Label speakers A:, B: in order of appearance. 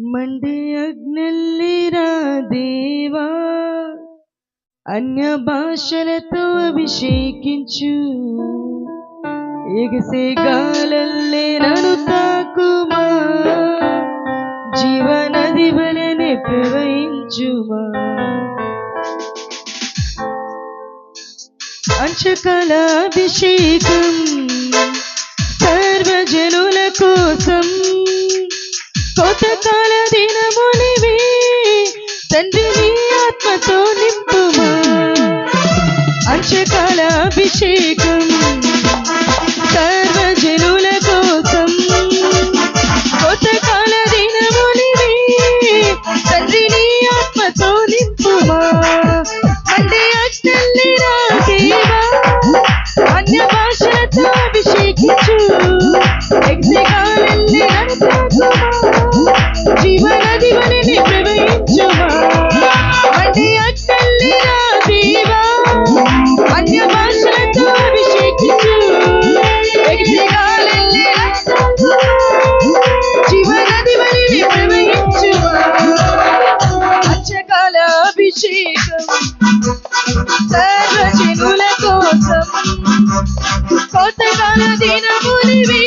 A: Monday అగ్నల్లిరా దేవా అన్య భాషలతో అభిషేకించు. ఎగసే గాలల్లే నను తాకుమా జీవనది వలెనే ప్రవహించుమా అంచకాల అభిషేకం సర్వజనుల కోసం కోతకాల దినమునివి తండ్రి నీ ఆత్మతో నింపుమా. అంచకాల అభిషేకం సర్వజనుల కోసం కోతకాల దినమునివి తండ్రి నీ ఆత్మతో నింపుమా. అంటే అష్టల్లి దేవా అన్య భాషలతో అభిషేకించు అభిషేకం సర్వజనుల కోసం కోతకాల దినమునివి.